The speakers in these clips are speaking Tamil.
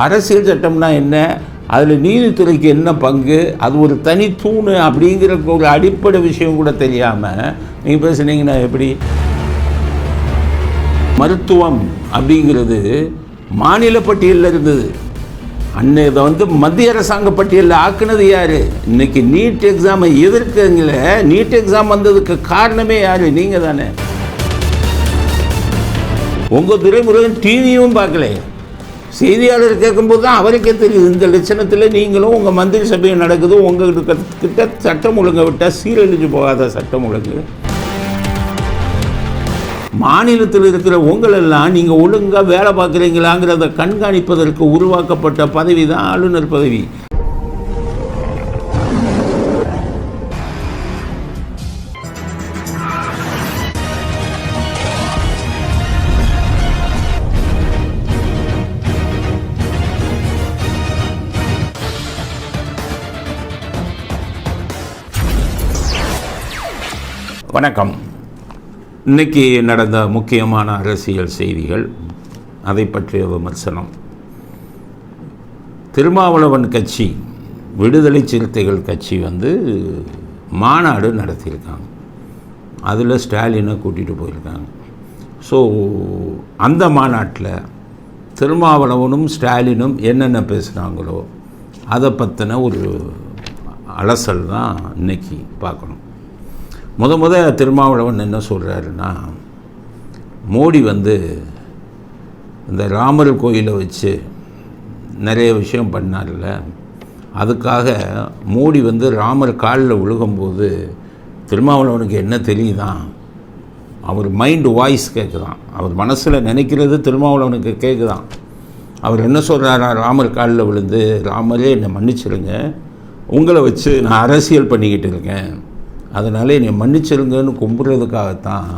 அரசியல் சட்டம்னா என்ன? அதில் நீதித்துறைக்கு என்ன பங்கு? அது ஒரு தனி தூணு அப்படிங்கிற ஒரு அடிப்படை விஷயம் கூட தெரியாமல் நீங்கள் பேசுனீங்கன்னா எப்படி? மருத்துவம் அப்படிங்கிறது மாநில பட்டியலில் இருந்தது. அன்னை இதை வந்து மத்திய அரசாங்க பட்டியலில் ஆக்குனது யார்? இன்னைக்கு நீட் எக்ஸாமை எதிர்க்கங்கள நீட் எக்ஸாம் வந்ததுக்கு காரணமே யார்? நீங்கள் தானே உங்கள் துறைமுருகன் டிவியும் பார்க்கலையே. செய்தியாளர் கேட்கும்போது தான் அவருக்கே தெரியுது. இந்த லட்சணத்தில் நீங்களும் உங்கள் மந்திரி சபையும் நடக்குது. உங்கள்கிட்ட கிட்ட சட்டம் ஒழுங்கை விட்டால் சீரழிஞ்சு போகாத சட்டம் ஒழுங்கு. மாநிலத்தில் இருக்கிற உங்களெல்லாம் நீங்கள் ஒழுங்காக வேலை பார்க்குறீங்களாங்கிறத கண்காணிப்பதற்கு உருவாக்கப்பட்ட பதவி தான் ஆளுநர் பதவி. வணக்கம். இன்றைக்கி நடந்த முக்கியமான அரசியல் செய்திகள் அதை பற்றிய விமர்சனம். திருமாவளவன் கட்சி விடுதலை சிறுத்தைகள் கட்சி வந்து மாநாடு நடத்தியிருக்காங்க. அதில் ஸ்டாலினை கூட்டிகிட்டு போயிருக்காங்க. ஸோ அந்த மாநாட்டில் திருமாவளவனும் ஸ்டாலினும் என்னென்ன பேசுகிறாங்களோ அதை பற்றின ஒரு அலசல் தான் இன்னைக்கு பார்க்கணும். முத முத திருமாவளவன் என்ன சொல்கிறாருன்னா மோடி வந்து இந்த ராமர் கோயிலை வச்சு நிறைய விஷயம் பண்ணார்ல. அதுக்காக மோடி வந்து ராமர் காலில் விழுகும்போது திருமாவளவனுக்கு என்ன தெரியுதான் அவர் மைண்டு வாய்ஸ் கேட்குதான் அவர் மனசில் நினைக்கிறது திருமாவளவனுக்கு கேட்குதான் அவர் என்ன சொல்கிறாரா ராமர் காலில் விழுந்து ராமரே என்னை மன்னிச்சிருங்க. உங்களை வச்சு நான் அரசியல் பண்ணிக்கிட்டு இருக்கேன். அதனால் என்னை மன்னிச்சிருங்கன்னு கும்பிட்றதுக்காகத்தான்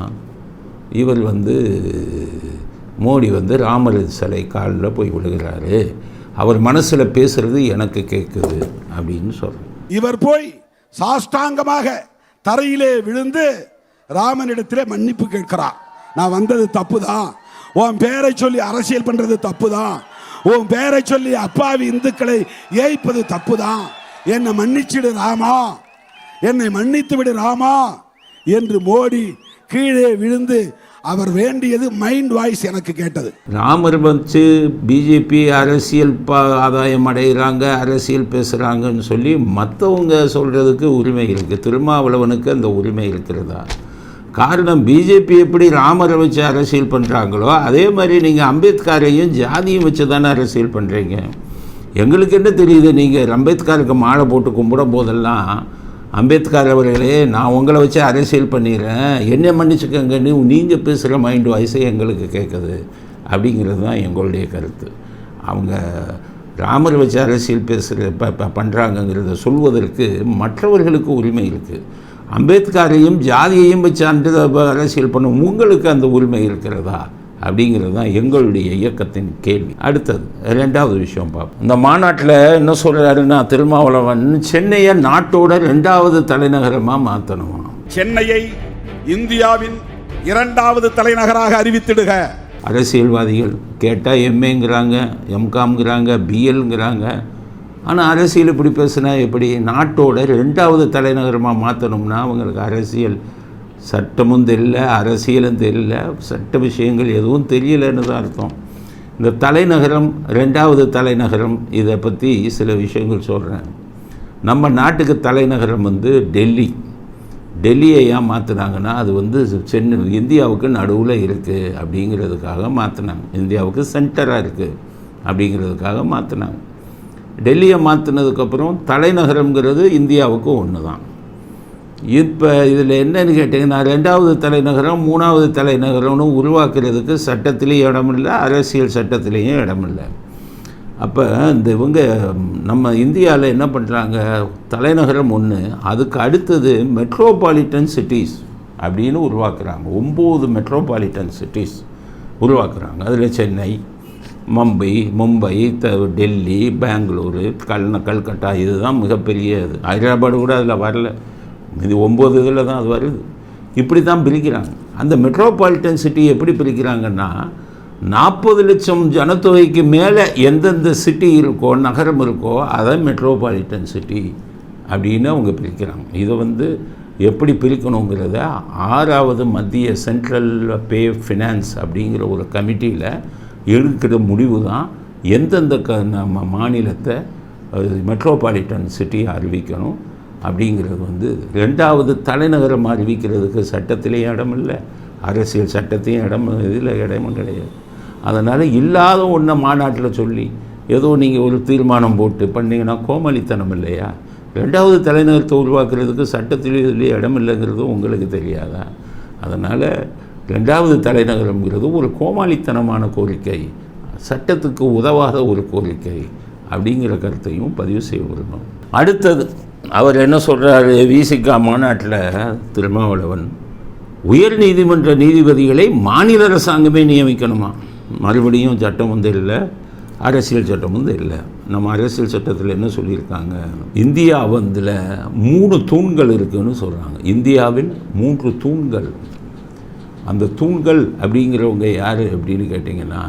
இவர் வந்து மோடி வந்து ராமர் சிலை காலில் போய் விழுகிறாரு. அவர் மனசில் பேசுகிறது எனக்கு கேட்குது அப்படின்னு சொல்கிறேன் இவர் போய் சாஷ்டாங்கமாக தரையிலே விழுந்து ராமனிடத்திலே மன்னிப்பு கேட்கிறார். நான் வந்தது தப்பு தான் உன் பேரை சொல்லி அரசியல் பண்ணுறது தப்பு தான் உன் பேரை சொல்லி அப்பாவி இந்துக்களை ஏய்ப்பது தப்பு தான் என்னை மன்னிச்சிடு ராமா. என்னை மன்னித்து விடு ராமா என்று மோடி கீழே விழுந்து அவர் வேண்டியது மைண்ட் வாய்ஸ் எனக்கு கேட்டது. ராமர் வச்சு பிஜேபி அரசியல் ப ஆதாயம் அடைகிறாங்க அரசியல் பேசுகிறாங்கன்னு சொல்லி மற்றவங்க சொல்கிறதுக்கு உரிமை இருக்குது திருமாவளவனுக்கு அந்த உரிமை இருக்கிறதா? காரணம் பிஜேபி எப்படி ராமரை வச்சு அரசியல் பண்ணுறாங்களோ அதே மாதிரி நீங்கள் அம்பேத்கரையும் ஜாதியும் வச்சு தானே அரசியல் பண்ணுறீங்க எங்களுக்கு என்ன தெரியுது நீங்கள் அம்பேத்கருக்கு மாலை போட்டு கும்பிடும் போதெல்லாம் அம்பேத்கர் அவர்களே நான் உங்களை வச்சு அரசியல் பண்ணிடுறேன் என்னை மன்னிச்சுக்கங்கன்னு நீங்கள் பேசுகிற மைண்ட் வாய்ஸே எங்களுக்கு கேட்குது அப்படிங்கிறது தான் எங்களுடைய கருத்து. அவங்க ராமர் வச்சு அரசியல் பேசுகிற ப ப பண்ணுறாங்கங்கிறத சொல்வதற்கு மற்றவர்களுக்கு உரிமை இருக்குது அம்பேத்கரையும் ஜாதியையும் வச்சு அன்று அரசியல் பண்ணும் உங்களுக்கு அந்த உரிமை இருக்கிறதா? அப்படிங்கிறது தான் எங்களுடைய இயக்கத்தின் கேள்வி. அடுத்தது ரெண்டாவது விஷயம் பார்ப்போம். இந்த மாநாட்டில் என்ன சொல்கிறாருன்னா திருமாவளவன் சென்னையை நாட்டோட ரெண்டாவது தலைநகரமாக மாற்றணுமா சென்னையை இந்தியாவின் இரண்டாவது தலைநகராக அறிவித்திடுக. அரசியல்வாதிகள் கேட்டால் எம்ஏங்கிறாங்க எம்காம்ங்கிறாங்க பிஎல்ங்கிறாங்க. ஆனால் அரசியல் இப்படி பேசுனா எப்படி? நாட்டோட ரெண்டாவது தலைநகரமாக மாற்றணும்னா அவங்களுக்கு அரசியல் சட்டமும் தெரியல அரசியலும் தெரியல சட்ட விஷயங்கள் எதுவும் தெரியலன்னு தான் அர்த்தம். இந்த தலைநகரம் ரெண்டாவது தலைநகரம் இதை பற்றி சில விஷயங்கள் சொல்கிறேன் நம்ம நாட்டுக்கு தலைநகரம் வந்து டெல்லி. டெல்லியை ஏன் மாற்றினாங்கன்னா அது வந்து சென்னை இந்தியாவுக்கு நடுவில் இருக்குது அப்படிங்கிறதுக்காக மாற்றினாங்க இந்தியாவுக்கு சென்டராக இருக்குது அப்படிங்கிறதுக்காக மாற்றினாங்க டெல்லியை மாற்றினதுக்கப்புறம் தலைநகரம்ங்கிறது இந்தியாவுக்கு ஒன்று தான் இப்போ இதில் என்னன்னு கேட்டிங்கன்னா ரெண்டாவது தலைநகரம் மூணாவது தலைநகரம்னு உருவாக்குறதுக்கு சட்டத்திலையும் இடமில்லை அரசியல் சட்டத்திலையும் இடமில்லை. அப்போ இந்த இவங்க நம்ம இந்தியாவில் என்ன பண்ணுறாங்க தலைநகரம் ஒன்று அதுக்கு அடுத்தது மெட்ரோபாலிட்டன் சிட்டிஸ் அப்படின்னு உருவாக்குறாங்க. ஒம்பது மெட்ரோபாலிட்டன் சிட்டிஸ் உருவாக்குறாங்க. அதில் சென்னை மும்பை மும்பை த டெல்லி பெங்களூரு கல் கல்கட்டா இதுதான் மிகப்பெரிய இது. ஹைதராபாடு கூட அதில் வரல. இது ஒம்பது இதில் தான் அது வருது. இப்படி தான் பிரிக்கிறாங்க. அந்த மெட்ரோபாலிட்டன் சிட்டி எப்படி பிரிக்கிறாங்கன்னா நாற்பது லட்சம் ஜனத்தொகைக்கு மேலே எந்தெந்த சிட்டி இருக்கோ நகரம் இருக்கோ அதை மெட்ரோபாலிட்டன் சிட்டி அப்படின்னு அவங்க பிரிக்கிறாங்க. இதை வந்து எப்படி பிரிக்கணுங்கிறத ஆறாவது மத்திய சென்ட்ரல் பே ஃபினான்ஸ் அப்படிங்கிற ஒரு கமிட்டியில் எடுக்கிற முடிவு தான் எந்தெந்த க நம்ம மாநிலத்தை மெட்ரோபாலிட்டன் சிட்டியை அறிவிக்கணும். அப்படிங்கிறது வந்து ரெண்டாவது தலைநகரம் அறிவிக்கிறதுக்கு சட்டத்திலேயும் இடம் இல்லை அரசியல் சட்டத்தையும் இடம் இதில் இடமும் கிடையாது. அதனால் இல்லாத ஒன்றை மாநாட்டில் சொல்லி ஏதோ நீங்கள் ஒரு தீர்மானம் போட்டு பண்ணிங்கன்னா கோமாளித்தனம் இல்லையா? ரெண்டாவது தலைநகரத்தை உருவாக்குறதுக்கு சட்டத்திலேயும் இதுலேயே இடம் இல்லைங்கிறதும் உங்களுக்கு தெரியாதா? அதனால் ரெண்டாவது தலைநகரம்ங்கிறது ஒரு கோமாளித்தனமான கோரிக்கை. சட்டத்துக்கு உதவாத ஒரு கோரிக்கை. அப்படிங்கிற கருத்தையும் பதிவு செய்ய விடணும் அடுத்தது அவர் என்ன சொல்கிறாரு விசிகா மாநாட்டில் திருமாவளவன் உயர் நீதிமன்ற நீதிபதிகளை மாநில அரசாங்கமே நியமிக்கணுமா? மறுபடியும் சட்டம் வந்து இல்லை அரசியல் சட்டம் வந்து இல்லை. நம்ம அரசியல் சட்டத்தில் என்ன சொல்லியிருக்காங்க? இந்தியா வந்துல மூணு தூண்கள் இருக்குன்னு சொல்கிறாங்க இந்தியாவில் மூன்று தூண்கள். அந்த தூண்கள் அப்படிங்கிறவங்க யார் அப்படின்னு கேட்டிங்கன்னா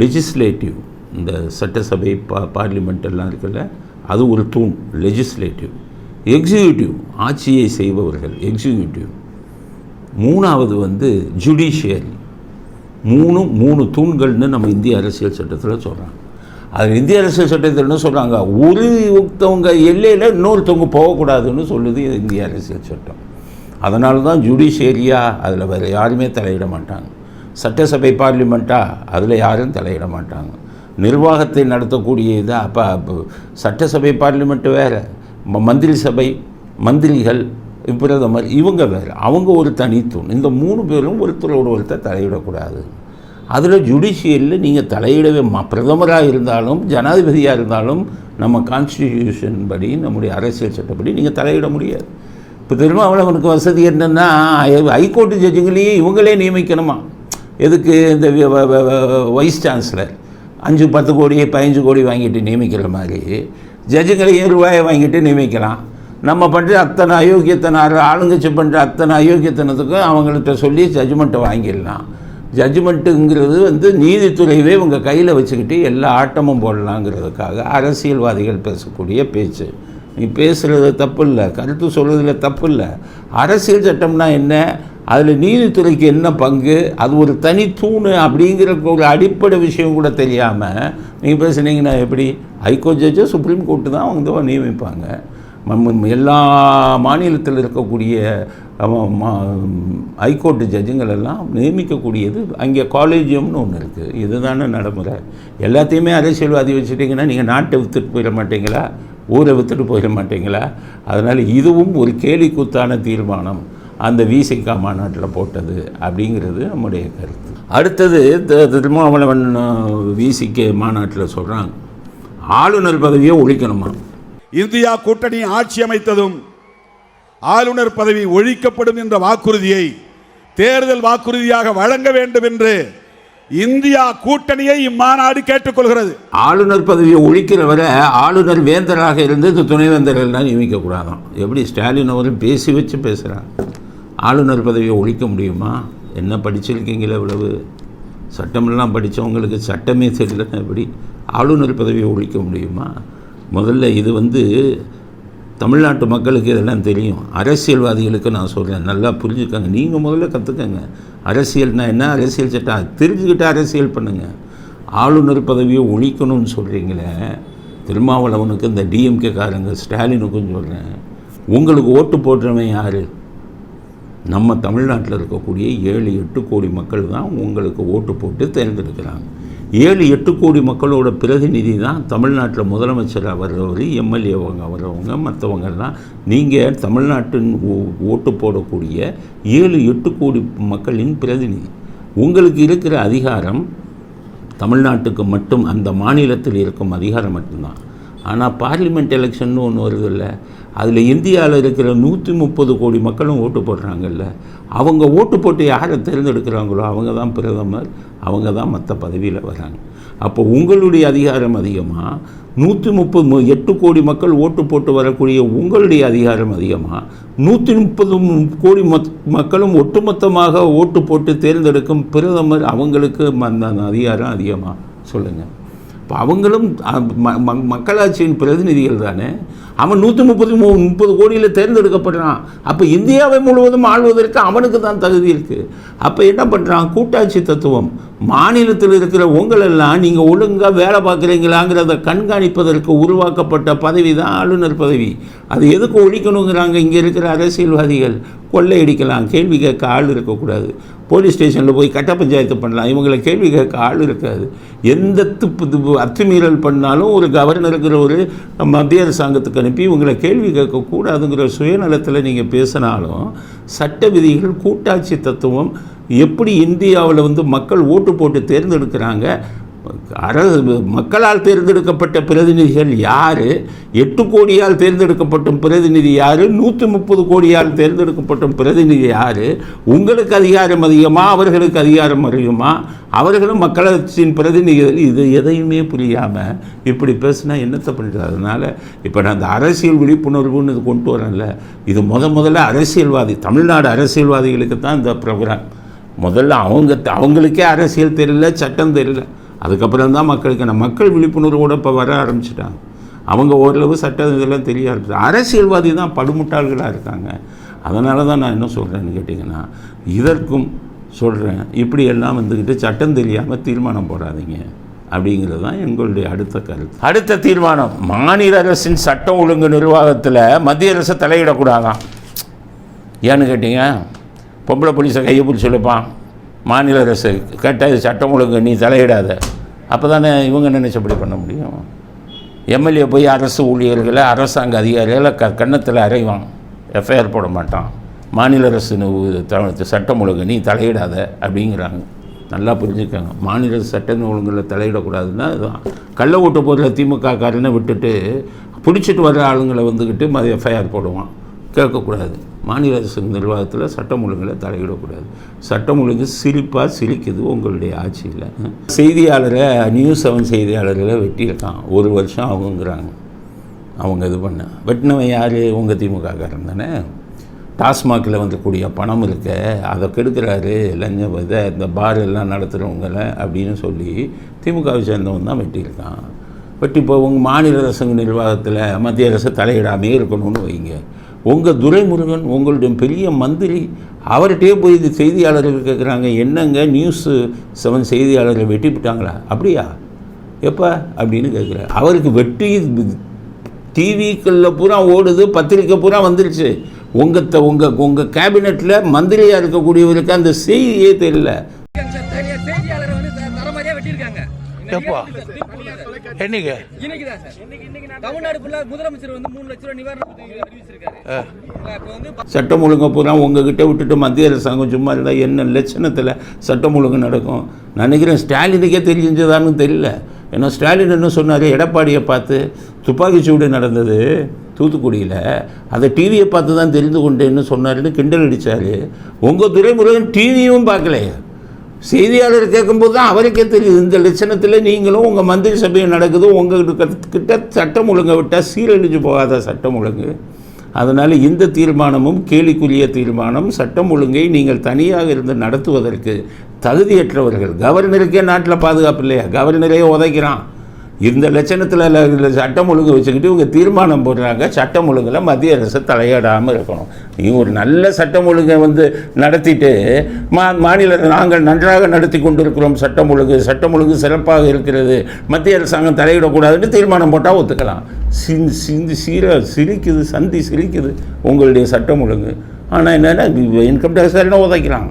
லெஜிஸ்லேட்டிவ் இந்த சட்டசபை பா பார்லிமெண்ட் எல்லாம் இருக்குல்ல அது ஒரு தூண் லெஜிஸ்லேட்டிவ் எக்ஸிக்யூட்டிவ் ஆட்சியை செய்பவர்கள் எக்ஸிக்யூட்டிவ் மூணாவது வந்து ஜுடிஷியரி மூணு மூணு தூண்கள்னு நம்ம இந்திய அரசியல் சட்டத்தில் சொல்கிறாங்க அது இந்திய அரசியல் சட்டத்தில் என்ன சொல்கிறாங்க ஒரு ஒருத்தவங்க எல்லையில் இன்னொருத்தவங்க போகக்கூடாதுன்னு சொல்லுது இந்திய அரசியல் சட்டம். அதனால தான் ஜுடிஷியரியா அதில் வேறு யாருமே தலையிட மாட்டாங்க. சட்டசபை பார்லிமெண்ட்டா அதில் யாரும் தலையிட மாட்டாங்க. நிர்வாகத்தை நடத்தக்கூடிய இதை அப்போ சட்டசபை பார்லிமெண்ட்டு வேறு. மந்திரி சபை மந்திரிகள் பிரதமர் இவங்க வேறு. அவங்க ஒரு தனித்துவம். இந்த மூணு பேரும் ஒருத்தரோட ஒருத்தர் தலையிடக்கூடாது. அதில் ஜுடிஷியலில் நீங்கள் தலையிடவே மா பிரதமராக இருந்தாலும் ஜனாதிபதியாக இருந்தாலும் நம்ம கான்ஸ்டிடியூஷன் படி நம்முடைய அரசியல் சட்டப்படி நீங்கள் தலையிட முடியாது. இப்போ திருமாவளவனுக்கு வசதி என்னென்னா ஹைகோர்ட்டு ஜட்ஜுங்களையும் இவங்களே நியமிக்கணுமா? எதுக்கு இந்த வைஸ் சான்சலர் அஞ்சு பத்து கோடி பதினஞ்சு கோடி வாங்கிட்டு நியமிக்கிற மாதிரி ஜட்ஜுங்களையும் ரூபாயை வாங்கிட்டு நியமிக்கலாம் நம்ம பண்ணுற அத்தனை அயோக்கியத்தனார் ஆளுங்கட்சி பண்ணுற அத்தனை அயோக்கியத்தனத்துக்கும் அவங்கள்ட்ட சொல்லி ஜட்ஜ்மெண்ட்டை வாங்கிடலாம். ஜட்ஜ்மெண்ட்டுங்கிறது வந்து நீதித்துறையவே உங்கள் கையில் வச்சுக்கிட்டு எல்லா ஆட்டமும் போடலாங்கிறதுக்காக அரசியல்வாதிகள் பேசக்கூடிய பேச்சு. நீ பேசுகிறது தப்பு இல்லை கருத்து சொல்கிறதுல தப்பு இல்லை. அரசியல் சட்டம்னா என்ன? அதில் நீதித்துறைக்கு என்ன பங்கு? அது ஒரு தனி தூணு அப்படிங்கிற ஒரு அடிப்படை விஷயம் கூட தெரியாமல் நீங்கள் பேசுனீங்கன்னா எப்படி? ஹைகோர்ட் ஜட்ஜோ சுப்ரீம் கோர்ட்டு தான் அவங்க தான் நியமிப்பாங்க. எல்லா மாநிலத்தில் இருக்கக்கூடிய மா- ஹைகோர்ட்டு ஜட்ஜுங்கள் எல்லாம் நியமிக்கக்கூடியது. அங்கே காலேஜியம்னு ஒன்று இருக்குது இதுதானே நடைமுறை. எல்லாத்தையுமே அரசியல்வாதி வச்சுட்டிங்கன்னா நீங்கள் நாட்டை விற்றுட்டு போயிட மாட்டீங்களா? ஊரை விற்றுட்டு போயிட மாட்டீங்களா? அதனால் இதுவும் ஒரு கேலிக்கூத்தான தீர்மானம். அந்த விசிகா மாநாட்டில் போட்டது அப்படிங்கிறது நம்முடைய கருத்து. அடுத்தது த- திருமாவளவன் விசிகே மாநாட்டில் சொல்கிறாங்க ஆளுநர் பதவியை ஒழிக்கணுமா? இந்தியா கூட்டணி ஆட்சி அமைத்ததும் ஆளுநர் பதவி ஒழிக்கப்படும் என்ற வாக்குறுதியை தேர்தல் வாக்குறுதியாக வழங்க வேண்டும் என்று இந்தியா கூட்டணியை இம்மாநாடு கேட்டுக்கொள்கிறது. ஆளுநர் பதவியை ஒழிக்கிற வரை ஆளுநர் வேந்தராக இருந்து இந்த துணைவேந்தர்கள்லாம் நியமிக்கக்கூடாதாம் எப்படி ஸ்டாலின் அவர்கள் பேசி வச்சு பேசுகிறாங்க ஆளுநர் பதவியை ஒழிக்க முடியுமா? என்ன படிச்சிருக்கீங்களே இவ்வளவு? சட்டமெல்லாம் படித்தவங்களுக்கு சட்டமே தெரியலன்னா எப்படி ஆளுநர் பதவியை ஒழிக்க முடியுமா? முதல்ல இது வந்து தமிழ்நாட்டு மக்களுக்கு இதெல்லாம் தெரியும். அரசியல்வாதிகளுக்கு நான் சொல்கிறேன் நல்லா புரிஞ்சுக்கோங்க. நீங்கள் முதல்ல கற்றுக்கங்க அரசியல்னா என்ன? அரசியல் சட்டம். தெரிஞ்சுக்கிட்டு அரசியல் பண்ணுங்கள் ஆளுநர் பதவியை ஒழிக்கணும்னு சொல்கிறீங்களே திருமாவளவனுக்கு இந்த டிஎம்கே காரங்க ஸ்டாலினுக்கும் சொல்கிறேன் உங்களுக்கு ஓட்டு போடுறவன் யார்? நம்ம தமிழ்நாட்டில் இருக்கக்கூடிய ஏழு எட்டு கோடி மக்கள் தான் உங்களுக்கு ஓட்டு போட்டு தேர்ந்தெடுக்கிறாங்க. ஏழு எட்டு கோடி மக்களோட பிரதிநிதி தான் தமிழ்நாட்டில் முதலமைச்சராக வர்றவர் எம்எல்ஏவங்க வர்றவங்க மற்றவங்கெல்லாம் நீங்கள் தமிழ்நாட்டின் ஓ- ஓட்டு போடக்கூடிய ஏழு எட்டு கோடி மக்களின் பிரதிநிதி. உங்களுக்கு இருக்கிற அதிகாரம் தமிழ்நாட்டுக்கு மட்டும் அந்த மாநிலத்தில் இருக்கும் அதிகாரம் மட்டும்தான். ஆனால் பார்லிமெண்ட் எலெக்ஷன் ஒன்று வருதுல்ல. அதில் இந்தியாவில் இருக்கிற நூற்றி முப்பது கோடி மக்களும் ஓட்டு போடுறாங்கல்ல. அவங்க ஓட்டு போட்டு யாரை தேர்ந்தெடுக்கிறாங்களோ அவங்க தான் பிரதமர் அவங்க தான் மற்ற பதவியில் வராங்க. அப்போ உங்களுடைய அதிகாரம் அதிகமாக நூற்றி முப்பது எட்டு கோடி மக்கள் ஓட்டு போட்டு வரக்கூடிய உங்களுடைய அதிகாரம் அதிகமாக நூற்றி முப்பது கோடி மத் மக்களும் ஒட்டுமொத்தமாக ஓட்டு போட்டு தேர்ந்தெடுக்கும் பிரதமர் அவங்களுக்கு ம- அந்த அதிகாரம் அதிகமாக சொல்லுங்கள் இப்போ அவங்களும் ம- ம- மக்களாட்சியின் பிரதிநிதிகள் தானே? அவன் நூற்றி முப்பத்தி மூ முப்பது கோடியில் தேர்ந்தெடுக்கப்படுறான் அப்போ இந்தியாவை முழுவதும் ஆள்வதற்கு அவனுக்கு தான் தகுதி இருக்குது அப்போ என்ன பண்ணுறான் கூட்டாட்சி தத்துவம். மாநிலத்தில் இருக்கிற உங்களெல்லாம் நீங்கள் ஒழுங்காக வேலை பார்க்குறீங்களாங்கிறத கண்காணிப்பதற்கு உருவாக்கப்பட்ட பதவி தான் ஆளுநர் பதவி. அது எதுக்கு ஒழிக்கணுங்கிறாங்க இங்கே இருக்கிற அரசியல்வாதிகள். கொள்ளையடிக்கலாம். கேள்வி கேட்க ஆள் இருக்கக்கூடாது. போலீஸ் ஸ்டேஷனில் போய் கட்ட பஞ்சாயத்து பண்ணலாம். இவங்களை கேள்வி கேட்க ஆள் இருக்காது. எந்த துப்பு அத்துமீறல் பண்ணாலும் ஒரு கவர்னருங்கிற ஒரு மத்திய அரசாங்கத்துக்கு அனுப்பி இவங்களை கேள்வி கேட்கக்கூடாதுங்கிற சுயநலத்தில் நீங்கள் பேசினாலும் சட்ட விதிகள் கூட்டாட்சி தத்துவம் எப்படி இந்தியாவில் வந்து மக்கள் ஓட்டு போட்டு தேர்ந்தெடுக்கிறாங்க அர மக்களால் தேர்ந்தெடுக்கப்பட்ட பிரதிநிதிகள் யார்? எட்டு கோடியால் தேர்ந்தெடுக்கப்பட்ட பிரதிநிதி யார்? நூற்றி முப்பது கோடியால் தேர்ந்தெடுக்கப்பட்ட பிரதிநிதி யார்? உங்களுக்கு அதிகாரம் அதிகமா? அவர்களுக்கு அதிகாரம் அதிகமா? அவர்களும் மக்களாட்சியின் பிரதிநிதிகள். இது எதையுமே புரியாமல் இப்படி பேசினா என்னத்தை பண்ணுறது அதனால் இப்போ நான் அந்த அரசியல் விழிப்புணர்வுன்னு இது கொண்டு வரேன்ல. இது முத முதல்ல அரசியல்வாதி தமிழ்நாடு அரசியல்வாதிகளுக்கு தான் இந்த ப்ரோக்ராம் முதல்ல அவங்க அவங்களுக்கே அரசியல் தெரியல சட்டம் தெரியல. அதுக்கப்புறம் தான் மக்களுக்கு நம்ம மக்கள் விழிப்புணர்வோடு இப்போ வர ஆரம்பிச்சிட்டாங்க. அவங்க ஓரளவு சட்டம் இதெல்லாம் தெரிய ஆரம்பிச்சு அரசியல்வாதி தான் படுமுட்டாள்களாக இருக்காங்க. அதனால தான் நான் என்ன சொல்கிறேன்னு கேட்டிங்கன்னா இதற்கும் சொல்கிறேன் இப்படியெல்லாம் வந்துக்கிட்டு சட்டம் தெரியாமல் தீர்மானம் போடாதீங்க அப்படிங்கிறது தான் எங்களுடைய அடுத்த கருத்து. அடுத்த தீர்மானம் மாநில அரசின் சட்டம் ஒழுங்கு நிர்வாகத்தில் மத்திய அரசு தலையிடக்கூடாதான். ஏன்னு கேட்டீங்க பொம்பளை போலீஸை கையை பிடிச்சி சொல்லிப்பான் மாநில அரசு கேட்டால் இது சட்டம் ஒழுங்கு நீ தலையிடாத. அப்போ தானே இவங்க நினைச்சபடி பண்ண முடியும்? எம்எல்ஏ போய் அரசு ஊழியர்களை அரசாங்க அதிகாரிகளை க கன்னத்தில் அறைவான். எஃப்ஐஆர் போட மாட்டான். மாநில அரசு சட்டம் ஒழுங்கு நீ தலையிடாத அப்படிங்கிறாங்க. நல்லா புரிஞ்சுக்காங்க. மாநில சட்டம் ஒழுங்கில் தலையிடக்கூடாதுன்னா இதுதான். கள்ள ஓட்டு போடுற திமுக காரனை விட்டுட்டு பிடிச்சிட்டு வர்ற ஆளுங்களை வந்துக்கிட்டு மத எஃப்ஐஆர் போடுவான். கேட்கக்கூடாது. மாநில அரசு நிர்வாகத்தில் சட்டம் ஒழுங்கில் தலையிடக்கூடாது. சட்டம் ஒழுங்கு சிரிப்பாக சிரிக்குது உங்களுடைய ஆட்சியில். செய்தியாளரை நியூஸ் செவன் செய்தியாளர்களை வெட்டியிருக்கான். ஒரு வருஷம் அவங்கங்கிறாங்க அவங்க இது பண்ண. வெட்டினவன் யார்? உங்கள் திமுககாரன் தானே? டாஸ்மாகில் வந்துக்கூடிய பணம் இருக்க அதை கெடுக்கிறாரு. லஞ்சம் இதை இந்த பார் எல்லாம் நடத்துகிறவங்கள அப்படின்னு சொல்லி திமுகவை சேர்ந்தவன் தான் வெட்டியிருக்கான். வெட்டி இப்போ உங்கள் மாநில அரசு நிர்வாகத்தில் மத்திய அரசு தலையிடாமே இருக்கணும்னு வைங்க. உங்கள் துரைமுருகன் உங்களுடைய பெரிய மந்திரி அவர்கிட்டயே போய் இது செய்தியாளர்கள் கேட்குறாங்க என்னங்க நியூஸு செவன் செய்தியாளர்களை வெட்டிவிட்டாங்களா? அப்படியா? எப்போ? அப்படின்னு கேட்குறாரு அவருக்கு வெட்டி டிவிக்களில் பூரா ஓடுது பத்திரிக்கை பூரா வந்துருச்சு. உங்கள் த உங்கள் உங்கள் கேபினெட்டில் மந்திரியாக இருக்கக்கூடியவருக்கு அந்த செய்தியே தெரியல. என்னைக்கு? தமிழ்நாடு முதலமைச்சர் வந்து மூணு லட்ச ரூபாய் நிவாரண உதவி அறிவிச்சிருக்காரு. இப்போ வந்து சட்டம் ஒழுங்கை பூரா உங்ககிட்ட விட்டுட்டு மத்திய அரசாங்கம் சும்மா இருந்தால் என்ன லட்சணத்தில் சட்டம் ஒழுங்கு நடக்கும்? நான் நினைக்கிறேன் ஸ்டாலினுக்கே தெரிஞ்சதான்னு தெரியல. ஏன்னா ஸ்டாலின் என்ன சொன்னார் எடப்பாடியை பார்த்து துப்பாக்கி சூடு நடந்தது தூத்துக்குடியில் அதை டிவியை பார்த்து தான் தெரிந்து கொண்டேன்னு சொன்னாருன்னு கிண்டல் அடித்தார் உங்கள் துறைமுருகன் டிவியும் பார்க்கலையே. செய்தியாளர் கேட்கும்போது தான் அவருக்கே தெரியுது. இந்த லட்சணத்தில் நீங்களும் உங்கள் மந்திரி சபையும் நடக்குது. உங்களுக்கு கிட்ட சட்டம் ஒழுங்கை விட்டால் சீரழிஞ்சு போகாத சட்டம் ஒழுங்கு. அதனால் இந்த தீர்மானமும் கேலிக்குரிய தீர்மானம். சட்டம் ஒழுங்கை நீங்கள் தனியாக இருந்து நடத்துவதற்கு தகுதியற்றவர்கள். கவர்னருக்கே நாட்டில் பாதுகாப்பு இல்லையா? கவர்னரே உதைக்கிறான். இந்த லட்சணத்தில் சட்டம் ஒழுங்கு வச்சுக்கிட்டு இவங்க தீர்மானம் போடுறாங்க. சட்டம் ஒழுங்கில் மத்திய அரசு தலையிடாமல் இருக்கணும். நீ ஒரு நல்ல சட்டம் ஒழுங்கை வந்து நடத்திட்டு மா மாநில நாங்கள் நன்றாக நடத்தி கொண்டிருக்கிறோம். சட்டம் ஒழுங்கு சட்டம் ஒழுங்கு சிறப்பாக இருக்கிறது. மத்திய அரசாங்கம் தலையிடக்கூடாதுன்னு தீர்மானம் போட்டால் ஒத்துக்கலாம். சிந் சிந்து சீர சிரிக்குது சந்தி சிரிக்குது உங்களுடைய சட்டம் ஒழுங்கு. ஆனால் என்னென்னா இன்கம் டேக்ஸ் எல்லாம் உதைக்கிறாங்க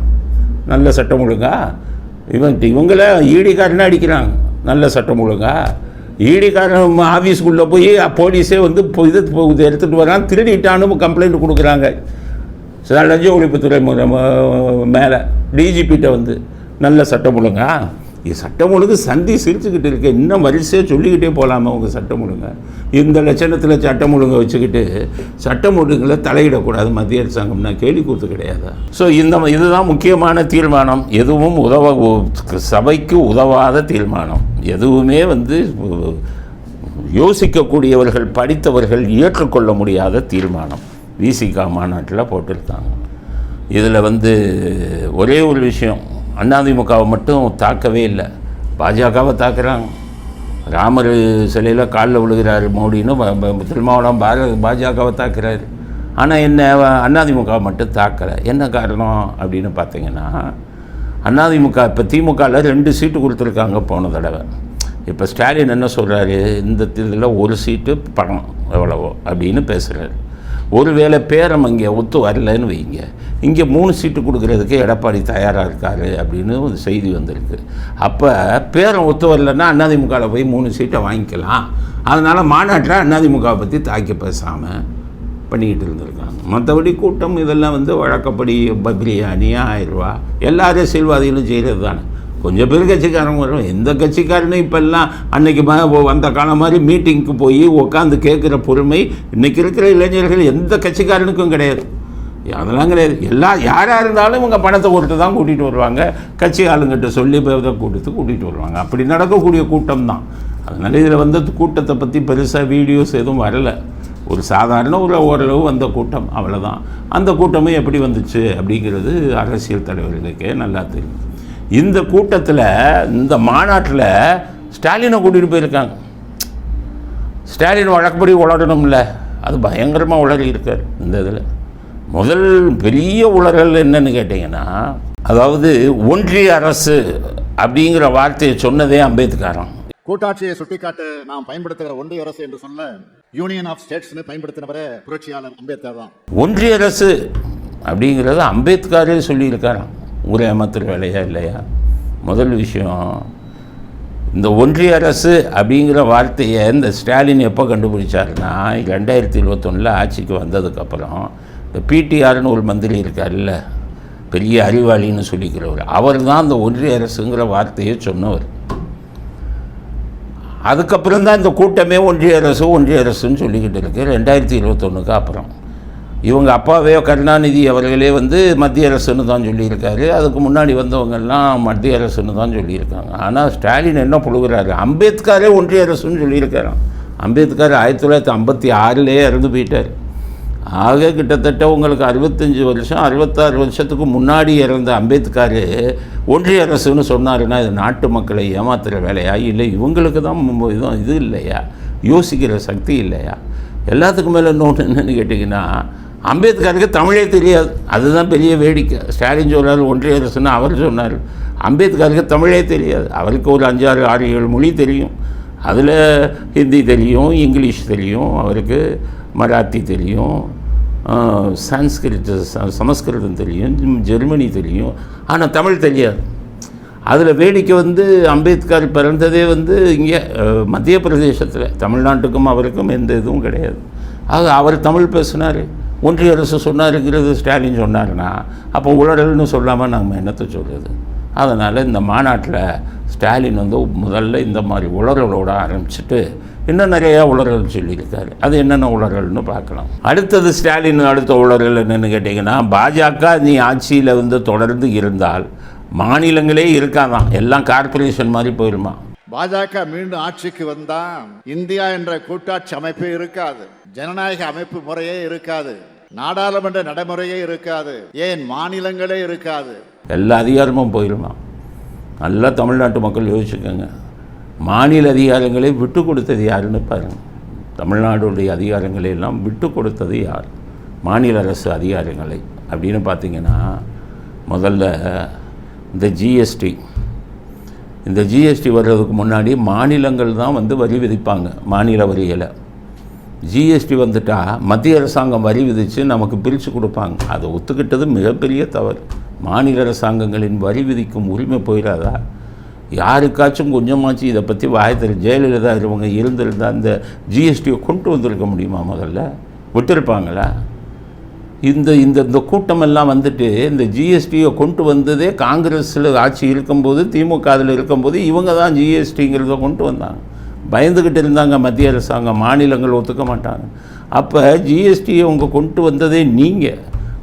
நல்ல சட்டம் ஒழுங்கா? இவன் இவங்கள ஈடிக்காரனை அடிக்கிறாங்க நல்ல சட்டம் ஒழுங்கா? ஈடிக்காரன் ஆஃபீஸுக்குள்ளே போய் போலீஸே வந்து இப்போ இது எடுத்துகிட்டு வரான் திருடிட்டான்னு கம்ப்ளைண்ட் கொடுக்குறாங்க. லஞ்ச ஒழிப்புத்துறை மேலே டிஜிபிகிட்ட வந்து நல்ல சட்டம் ஒழுங்கா? சட்டம் ஒழுங்கு சந்தி சிரிச்சுக்கிட்டு இருக்கு. இன்னும் வரிசையாக சொல்லிக்கிட்டே போகலாமா உங்கள் சட்டம் ஒழுங்க. இந்த லட்சணத்தில் சட்டம் ஒழுங்கை வச்சுக்கிட்டு சட்டம் ஒழுங்கில் தலையிடக்கூடாது மத்திய அரசாங்கம்னா கேள்வி கூத்து கிடையாது? ஸோ இந்த இதுதான் முக்கியமான தீர்மானம். எதுவும் உதவ சபைக்கு உதவாத தீர்மானம். எதுவுமே வந்து யோசிக்கக்கூடியவர்கள் படித்தவர்கள் ஏற்றுக்கொள்ள முடியாத தீர்மானம். விசிகா மாநாட்டில் போட்டிருக்காங்க இதில் வந்து ஒரே ஒரு விஷயம். அதிமுகவை மட்டும் தாக்கவே இல்லை. பாஜகவை தாக்குறாங்க. ராமர் சிலையில் காலில் விழுகிறாரு மோடின்னு திருமாவளம் பார பாஜகவை தாக்குறாரு. ஆனால் என்ன அதிமுக மட்டும் தாக்கலை. என்ன காரணம் அப்படின்னு பார்த்தீங்கன்னா அதிமுக இப்போ திமுகவில் ரெண்டு சீட்டு கொடுத்துருக்காங்க போன தடவை. இப்போ ஸ்டாலின் என்ன சொல்கிறாரு இந்த இதில் ஒரு சீட்டு பணம் எவ்வளவோ அப்படின்னு பேசுகிறாரு ஒருவேளை பேரம் இங்கே ஒத்து வரலன்னு வைங்க. இங்கே மூணு சீட்டு கொடுக்கறதுக்கு எடப்பாடி தயாராக இருக்காரு அப்படின்னு ஒரு செய்தி வந்திருக்கு. அப்போ பேரம் ஒத்து வரலன்னா அண்ணாதிமுகவில் போய் மூணு சீட்டை வாங்கிக்கலாம். அதனால் மாநாட்டில் அண்ணாதிமுகவை பற்றி தாக்கி பேசாமல் பண்ணிக்கிட்டு இருந்திருக்காங்க. மற்றபடி கூட்டம் இதெல்லாம் வந்து வழக்கப்படி பிரியாணி ஆயிரம் ரூபா எல்லா அரசியல்வாதிகளும் செய்கிறது தானே கொஞ்சம் பேர் கட்சிக்காரங்க வரும். எந்த கட்சிக்காரனும் இப்போல்லாம் அன்னைக்கு வந்த காலம் மாதிரி மீட்டிங்க்கு போய் உட்காந்து கேட்குற பொறுமை இன்றைக்கி இருக்கிற இளைஞர்கள் எந்த கட்சிக்காரனுக்கும் கிடையாது. அதெல்லாம் கிடையாது. எல்லா யாராக இருந்தாலும் இவங்க பணத்தை கொடுத்து தான் கூட்டிகிட்டு வருவாங்க. கட்சி ஆளுங்கிட்ட சொல்லி இதை கொடுத்து கூட்டிகிட்டு வருவாங்க. அப்படி நடக்கக்கூடிய கூட்டம் தான். அதனால் இதில் வந்து கூட்டத்தை பற்றி பெருசாக வீடியோஸ் எதுவும் வரலை. ஒரு சாதாரண ஒரு ஓரளவு வந்த கூட்டம். அவ்வளோதான் அந்த கூட்டமும் எப்படி வந்துச்சு அப்படிங்கிறது அரசியல் தலைவர்களுக்கே நல்லா தெரியும். இந்த கூட்டத்தில் இந்த மாநாட்டில் ஸ்டாலினை கூட்டிகிட்டு போயிருக்காங்க. ஸ்டாலின் வழக்கப்படி உளரணும்ல. அது பயங்கரமாக உளறி இருக்கார் இந்த இதில். முதல் பெரிய உளறல் என்னன்னு கேட்டிங்கன்னா அதாவது ஒன்றிய அரசு அப்படிங்கிற வார்த்தையை சொன்னதே அம்பேத்கரம் கூட்டாட்சியை சுட்டிக்காட்ட நாம் பயன்படுத்துகிற ஒன்றிய அரசு என்று சொல்ல யூனியன் ஆஃப் ஸ்டேட்ஸ்னு பயன்படுத்தினவரே புரட்சியாளர் அம்பேத்கர் தான் ஒன்றிய அரசு அப்படிங்கிறத அம்பேத்கரே சொல்லியிருக்காராம். ஊரை ஏமாத்துற வேலையா இல்லையா? முதல் விஷயம் இந்த ஒன்றிய அரசு அப்படிங்கிற வார்த்தையை இந்த ஸ்டாலின் எப்போ கண்டுபிடிச்சாருன்னா ரெண்டாயிரத்தி இருபத்தொன்னில் ஆட்சிக்கு வந்ததுக்கப்புறம் இந்த பிடிஆர்னு ஒரு மந்திரி இருக்கார்ல பெரிய அறிவாளின்னு சொல்லிக்கிறவர். அவர் தான் இந்த ஒன்றிய அரசுங்கிற வார்த்தையை சொன்னவர். அதுக்கப்புறம் தான் இந்த கூட்டமே ஒன்றிய அரசு ஒன்றிய அரசுன்னு சொல்லிக்கிட்டு இருக்கு ரெண்டாயிரத்தி இருபத்தொன்னுக்கு அப்புறம். இவங்க அப்பாவே கருணாநிதி அவர்களே வந்து மத்திய அரசுன்னு தான் சொல்லியிருக்காரு. அதுக்கு முன்னாடி வந்தவங்கெல்லாம் மத்திய அரசுன்னு தான் சொல்லியிருக்காங்க. ஆனால் ஸ்டாலின் என்ன புழுகிறாரு? அம்பேத்கரே ஒன்றிய அரசுன்னு சொல்லியிருக்காராம். அம்பேத்கர் ஆயிரத்தி தொள்ளாயிரத்தி ஐம்பத்தி ஆறுலேயே இறந்து போயிட்டார். ஆக கிட்டத்தட்ட உங்களுக்கு அறுபத்தஞ்சு வருஷம் அறுபத்தாறு வருஷத்துக்கு முன்னாடி இறந்த அம்பேத்கர் ஒன்றிய அரசுன்னு சொன்னாருன்னா இது நாட்டு மக்களை ஏமாத்துகிற வேலையா? இல்லை இவங்களுக்கு தான் இதுவும் இது இல்லையா? யோசிக்கிற சக்தி இல்லையா? எல்லாத்துக்கும் மேலே இன்னொன்று என்னென்னு கேட்டிங்கன்னா அம்பேத்கருக்கு தமிழே தெரியாது. அதுதான் பெரிய வேடிக்கை. ஸ்டாலின் சொல்றாரு ஒன்றிய அரசுன்னு அவர் சொன்னார். அம்பேத்கருக்கு தமிழே தெரியாது. அவருக்கு ஒரு அஞ்சாறு ஆறு ஏழு மொழி தெரியும். அதில் ஹிந்தி தெரியும் இங்கிலீஷ் தெரியும் அவருக்கு மராத்தி தெரியும் ஆஹ், சான்ஸ்கிரிட் ச- சமஸ்கிருதம் தெரியும் ஜெர்மனி தெரியும். ஆனால் தமிழ் தெரியாது. அதில் வேடிக்கை வந்து அம்பேத்கர் பிறந்ததே வந்து இங்கே மத்திய பிரதேசத்தில். தமிழ்நாட்டுக்கும் அவருக்கும் எந்த இதுவும் கிடையாது. ஆக அவர் தமிழ் பேசினார். ஒன்றிய அரசு சொன்னாருங்கிறது ஸ்டாலின் சொன்னாருன்னா அப்போ உளறல்னு சொல்லாமல் நம்ம என்னத்தை சொல்கிறது அதனால் இந்த மாநாட்டில் ஸ்டாலின் வந்து முதல்ல இந்த மாதிரி உளறலோட ஆரம்பிச்சுட்டு இன்னும் நிறையா உளறல் சொல்லியிருக்காரு. அது என்னென்ன உளறல்னு பார்க்கலாம். அடுத்தது ஸ்டாலின் அடுத்த உளறல் என்னென்னு கேட்டிங்கன்னா பாஜக நீ ஆட்சியில் வந்து தொடர்ந்து இருந்தால் மாநிலங்களே இருக்காதான். எல்லாம் கார்ப்பரேஷன் மாதிரி போயிருமா? பாஜக மீண்டும் ஆட்சிக்கு வந்தால் இந்தியா என்ற கூட்டாட்சி அமைப்பே இருக்காது. ஜனநாயக அமைப்பு முறையே இருக்காது. நாடாளுமன்ற நடைமுறையே இருக்காது. ஏன் மாநிலங்களே இருக்காது? எல்லா அதிகாரமும் போயிருமா? நல்லா தமிழ்நாட்டு மக்கள் யோசிச்சுக்கோங்க. மாநில அதிகாரங்களை விட்டு கொடுத்தது யாருன்னு பாருங்கள் தமிழ்நாடுடைய அதிகாரங்களை எல்லாம் விட்டு கொடுத்தது யார்? மாநில அரசு அதிகாரங்களை. அப்படின்னு பார்த்தீங்கன்னா முதல்ல இந்த ஜிஎஸ்டி இந்த ஜிஎஸ்டி வர்றதுக்கு முன்னாடி மாநிலங்கள் தான் வந்து வரி விதிப்பாங்க மாநில வரிகளை. ஜிஎஸ்டி வந்துட்டா மத்திய அரசாங்கம் வரி விதித்து நமக்கு பிரித்து கொடுப்பாங்க. அதை ஒத்துக்கிட்டது மிகப்பெரிய தவறு. மாநில அரசாங்கங்களின் வரி விதிக்கும் உரிமை போயிடாதா யாருக்காச்சும் கொஞ்சமாச்சு இதை பற்றி வாயத்தில் ஜெயலலிதா இவங்க இருந்திருந்தால் அந்த ஜிஎஸ்டியை கொண்டு வந்திருக்க முடியுமா முதல்ல? விட்டுருப்பாங்களா? இந்த இந்த இந்த கூட்டமெல்லாம் வந்துட்டு இந்த ஜிஎஸ்டியை கொண்டு வந்ததே காங்கிரஸில் ஆட்சி இருக்கும்போது திமுக அதில் இருக்கும்போது இவங்க தான் ஜிஎஸ்டிங்கிறத கொண்டு வந்தாங்க. பயந்துக்கிட்டு இருந்தாங்க மத்திய அரசாங்கம் மாநிலங்கள் ஒத்துக்க மாட்டாங்க. அப்போ ஜிஎஸ்டியை அவங்க கொண்டு வந்ததே நீங்கள்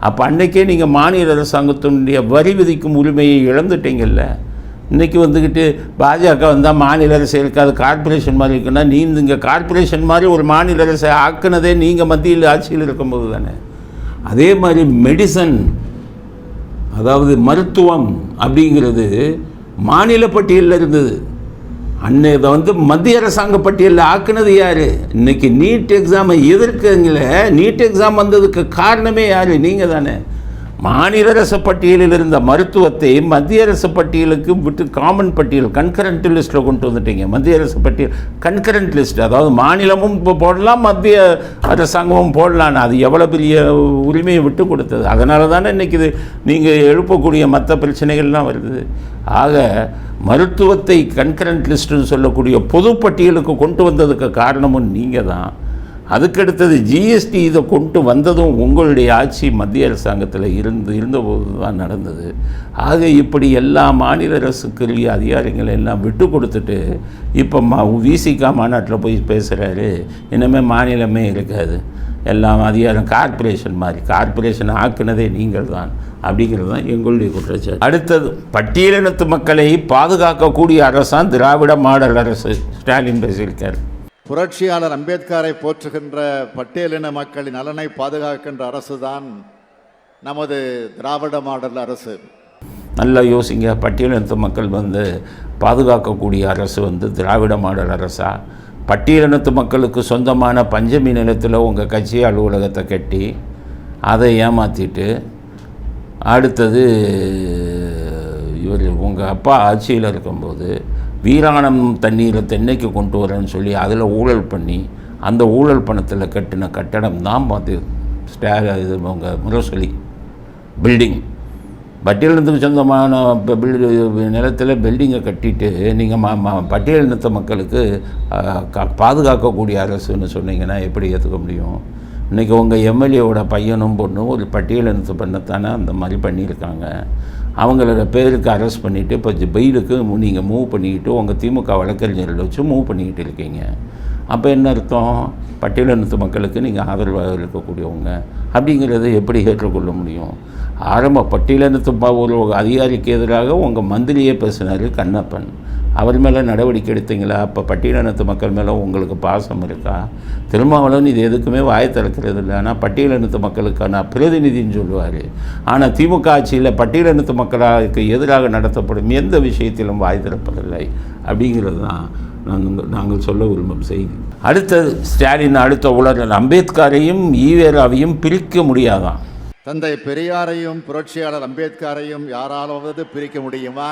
அப்போ அன்றைக்கே நீங்கள் மாநில அரசாங்கத்தினுடைய வரி விதிக்கும் உரிமையை இழந்துட்டீங்கல்ல. இன்றைக்கி வந்துக்கிட்டு பாஜக வந்தால் மாநில அரசு இருக்காது கார்ப்பரேஷன் மாதிரி இருக்குன்னா நீ இங்கே கார்ப்பரேஷன் மாதிரி ஒரு மாநில அரசை ஆக்குனதே நீங்கள் மத்தியில் ஆட்சியில் இருக்கும்போது தானே. அதே மாதிரி மெடிசன் அதாவது மருத்துவம் அப்படிங்கிறது மாநில பட்டியலில் இருந்தது. அன்னை இதை வந்து மத்திய அரசாங்க பட்டியலில் ஆக்குனது யார்? இன்னைக்கு நீட் எக்ஸாமை எதிர்க்கங்கள நீட் எக்ஸாம் வந்ததுக்கு காரணமே யார்? நீங்கள் தானே மாநில அரசு பட்டியலில் இருந்த மருத்துவத்தை மத்திய அரசு பட்டியலுக்கு விட்டு காமன் பட்டியல் கன்கரண்ட் லிஸ்ட்டில் கொண்டு வந்துட்டீங்க. மத்திய அரசு பட்டியல் கன்கரண்ட் லிஸ்ட் அதாவது மாநிலமும் இப்போ போடலாம் மத்திய அரசாங்கமும் போடலான்னு. அது எவ்வளோ பெரிய உரிமையை விட்டு கொடுத்தது? அதனால தானே இன்றைக்கி இது நீங்கள் எழுப்பக்கூடிய மற்ற பிரச்சனைகள்லாம் வருது. ஆக மருத்துவத்தை கன்கரண்ட் லிஸ்ட்டுன்னு சொல்லக்கூடிய பொது பட்டியலுக்கு கொண்டு வந்ததுக்கு காரணமும் நீங்கள் தான் அதுக்கடுத்தது ஜிஎஸ்டி இதை கொண்டு வந்ததும் உங்களுடைய ஆட்சி மத்திய அரசாங்கத்தில் இருந்து இருந்தபோது தான் நடந்தது. ஆக இப்படி எல்லா மாநில அரசுக்குரிய அதிகாரிகளை எல்லாம் விட்டு கொடுத்துட்டு இப்போ மா விசிகா மாநாட்டில் போய் பேசுகிறாரு இனிமேல் மாநிலமே இருக்காது. எல்லாம் அதிகாரம் கார்ப்பரேஷன் மாதிரி. கார்ப்பரேஷன் ஆக்குனதே நீங்கள் தான் அப்படிங்கிறது தான் எங்களுடைய குற்றச்சாட்டு. அடுத்தது பட்டியலினத்து மக்களை பாதுகாக்கக்கூடிய அரசான் திராவிட மாடல் அரசு. ஸ்டாலின் பேசியிருக்கார். புரட்சியாளர் அம்பேத்கரை போற்றுகின்ற பட்டியலின மக்களின் நலனை பாதுகாக்கின்ற அரசு தான் நமது திராவிட மாடல் அரசு. நல்லா யோசிங்க பட்டியலினத்து மக்கள் வந்து பாதுகாக்கக்கூடிய அரசு வந்து திராவிட மாடல் அரசா? பட்டியலினத்து மக்களுக்கு சொந்தமான பஞ்சமி நிலத்தில் உங்கள் கட்சி அலுவலகத்தை கட்டி அதை ஏமாற்றிட்டு அடுத்தது இவர் உங்கள் அப்பா ஆட்சியில் இருக்கும்போது வீராணம் தண்ணீரை தென்னைக்கு கொண்டு வரேன்னு சொல்லி அதில் ஊழல் பண்ணி அந்த ஊழல் பணத்தில் கட்டின கட்டடம் தான் பார்த்து ஸ்டே இது உங்கள் முரசொலி. பில்டிங் பட்டியலினத்துக்கு சொந்தமான பில்டி- நிலத்தில் பில்டிங்கை கட்டிட்டு நீங்கள் ம ம பட்டியலினத்த மக்களுக்கு பாதுகாக்கக்கூடிய அரசுன்னு சொன்னீங்கன்னா எப்படி ஏற்றுக்க முடியும்? இன்றைக்கி உங்கள் எம்எல்ஏவோட பையனும் பொண்ணும் ஒரு பட்டியலினத்து பண்ணத்தானே அந்த மாதிரி பண்ணியிருக்காங்க. அவங்களோட பேருக்கு அரெஸ்ட் பண்ணிவிட்டு இப்போ பெயிலுக்கு நீங்கள் மூவ் பண்ணிக்கிட்டு உங்கள் திமுக வழக்கறிஞர்களை வச்சு மூவ் பண்ணிக்கிட்டு இருக்கீங்க. அப்போ என்ன அர்த்தம்? பட்டியலினத்து மக்களுக்கு நீங்கள் ஆதரவாக இருக்கக்கூடியவங்க. அப்படிங்கிறத எப்படி ஏற்றுக்கொள்ள முடியும்? ஆரம்ப பட்டியலினத்து ப- ஒரு அதிகாரிக்கு எதிராக உங்கள் மந்திரியே பேசினார் கண்ணப்பன். அவர் மேலே நடவடிக்கை எடுத்தீங்களா? அப்போ பட்டியலினத்து மக்கள் மேலே உங்களுக்கு பாசம் இருக்கா? திருமாவளவன் இது எதுக்குமே வாய் திறக்கிறது இல்லை. ஆனால் பட்டியலினத்து மக்களுக்கான பிரதிநிதின்னு சொல்லுவார். ஆனால் திமுக ஆட்சியில் பட்டியலினத்து மக்களுக்கு எதிராக நடத்தப்படும் எந்த விஷயத்திலும் வாய் திறப்பதில்லை. அப்படிங்கிறது தான் நாங்கள் நாங்கள் சொல்ல விரும்பும் செய்தி. அடுத்தது ஸ்டாலின் அடுத்த உலகில் அம்பேத்கரையும் ஈவேராவையும் பிரிக்க முடியாதான் தந்தை பெரியாரையும் புரட்சியாளர் அம்பேத்கரையும் யாராலாவது பிரிக்க முடியுமா?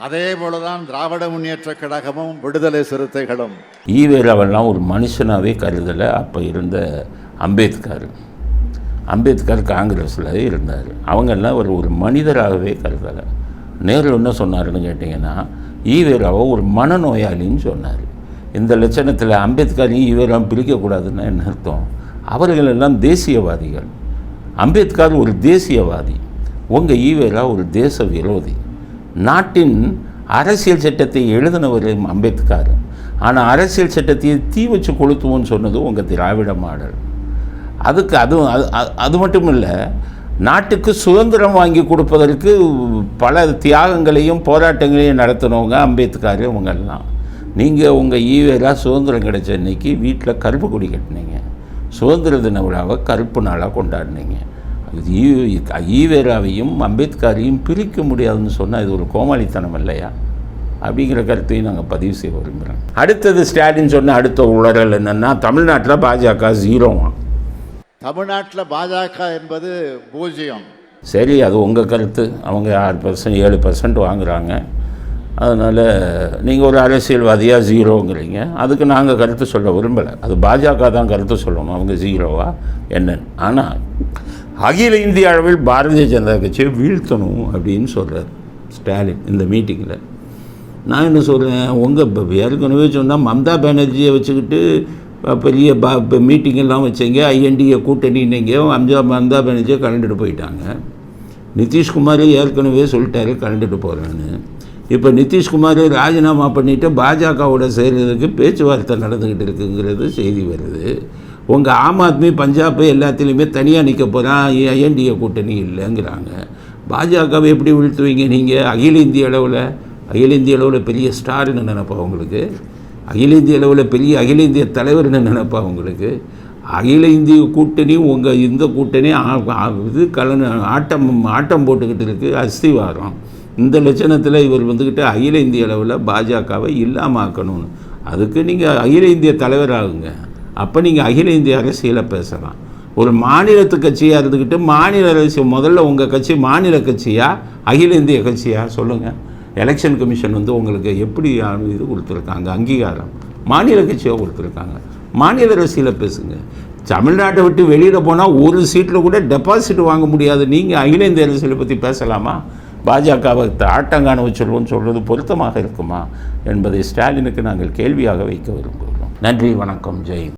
அதே போலதான் திராவிட முன்னேற்ற கழகமும் விடுதலை சிறுத்தைகளும். ஈவேராவெல்லாம் ஒரு மனுஷனாகவே கருதலை. அப்போ இருந்த அம்பேத்கர். அம்பேத்கர் காங்கிரஸில் இருந்தார். அவங்கெல்லாம் ஒரு ஒரு மனிதராகவே கருதலை. நேரில் என்ன சொன்னாருன்னு கேட்டிங்கன்னா ஈவேராவை ஒரு மனநோயாளின்னு சொன்னார். இந்த லட்சணத்தில் அம்பேத்கரையும் ஈவேராவும் பிரிக்கக்கூடாதுன்னா என்ன அர்த்தம்? அவர்களெல்லாம் தேசியவாதிகள். அம்பேத்கர் ஒரு தேசியவாதி. உங்கள் ஈவேரா ஒரு தேச விரோதி. நாட்டின் அரசியல் சட்டத்தை எழுதினவர் அம்பேத்கர். ஆனால் அரசியல் சட்டத்தை தீ வச்சு கொளுத்துவோன்னு சொன்னது உங்கள் திராவிட மாடல். அதுக்கு அதுவும் அது அது- அது மட்டும் இல்லை நாட்டுக்கு சுதந்திரம் வாங்கி கொடுப்பதற்கு பல தியாகங்களையும் போராட்டங்களையும் நடத்தினவங்க அம்பேத்கர் இவங்கெல்லாம். நீங்கள் உங்கள் ஈவேராக சுதந்திரம் கிடைச்ச இன்னைக்கு வீட்டில் கருப்பு கொடி கட்டினீங்க. சுதந்திர தின விழாவை கருப்பு நாளாக கொண்டாடினீங்க. ஈவேராவையும் அம்பேத்கரையும் பிரிக்க முடியாதுன்னு சொன்னால் இது ஒரு கோமாளித்தனம் இல்லையா? அப்படிங்கிற கருத்தையும் நாங்கள் பதிவு செய்ய விரும்புகிறோம் அடுத்தது ஸ்டாலின் சொன்ன அடுத்த உளறல் என்னென்னா தமிழ்நாட்டில் பாஜக ஜீரோவாம் தமிழ்நாட்டில் பாஜக என்பது பூஜ்ஜியம். சரி அது உங்கள் கருத்து. அவங்க ஆறு பர்சன்ட் ஏழு பர்சன்ட் வாங்குறாங்க. அதனால் நீங்கள் ஒரு அரசியல்வாதியாக ஜீரோங்கிறீங்க. அதுக்கு நாங்கள் கருத்து சொல்ல விரும்பலை. அது பாஜக தான் கருத்து சொல்லணும். அவங்க ஜீரோவா? என்னன்னு ஆனால் அகில இந்திய அளவில் பாரதிய ஜனதா கட்சியை வீழ்த்தணும் அப்படின்னு சொல்கிறார் ஸ்டாலின் இந்த மீட்டிங்கில் நான் என்ன சொல்கிறேன் உங்கள் ஏற்கனவே சொன்னால் மம்தா பானர்ஜியை வச்சுக்கிட்டு பெரிய பா இப்போ வச்சீங்க. ஐஎன்டிஏ கூட்டணின்னீங்க அம்ஜா மம்தா பானர்ஜியை கலந்துட்டு போயிட்டாங்க. நிதிஷ்குமார் ஏற்கனவே சொல்லிட்டாரு கலந்துட்டு போகிறேன்னு இப்போ நிதிஷ்குமார் ராஜினாமா பண்ணிவிட்டு பாஜகவோட சேர்றதுக்கு பேச்சுவார்த்தை நடந்துக்கிட்டு இருக்குங்கிறது செய்தி வருது. உங்கள் ஆம் ஆத்மி பஞ்சாப் எல்லாத்துலேயுமே தனியாக நிற்க போகிறான் ஐஎன்டிஏ கூட்டணி இல்லைங்கிறாங்க. பாஜகவை எப்படி வீழ்த்துவீங்க நீங்கள் அகில இந்திய அளவில் அகில இந்திய அளவில் பெரிய ஸ்டார்னு நினைப்பா உங்களுக்கு? அகில இந்திய அளவில் பெரிய அகில இந்திய தலைவர்னு நினைப்பா உங்களுக்கு? அகில இந்திய கூட்டணி உங்கள் இந்த கூட்டணி ஆ- இது கலன ஆட்டம் ஆட்டம் போட்டுக்கிட்டு இருக்குது அஸ்திவாரம். இந்த லட்சணத்தில் இவர் வந்துக்கிட்டு அகில இந்திய அளவில் பாஜகவை இல்லாமல் ஆக்கணும்னு அதுக்கு நீங்கள் அகில இந்திய தலைவராகுங்க. அப்போ நீங்கள் அகில இந்திய அரசியலை பேசலாம். ஒரு மாநிலத்து கட்சியாக இருந்துக்கிட்டு மாநில அரசு முதல்ல உங்கள் கட்சி மாநில கட்சியா அகில இந்திய கட்சியா சொல்லுங்கள் எலெக்ஷன் கமிஷன் வந்து உங்களுக்கு எப்படி இது கொடுத்துருக்காங்க? அங்கீகாரம். மாநில கட்சியாக கொடுத்துருக்காங்க. மாநில அரசியலை பேசுங்க. தமிழ்நாட்டை விட்டு வெளியில் போனால் ஒரு சீட்டில் கூட டெபாசிட் வாங்க முடியாது. நீங்கள் அகில இந்திய அரசியலை பற்றி பேசலாமா? பாஜகவை ஆட்டங்கானவை சொல்வோம் சொல்வது பொருத்தமாக இருக்குமா என்பதை ஸ்டாலினுக்கு நாங்கள் கேள்வியாக வைக்க விரும்புகிறோம். நன்றி வணக்கம் ஜெய்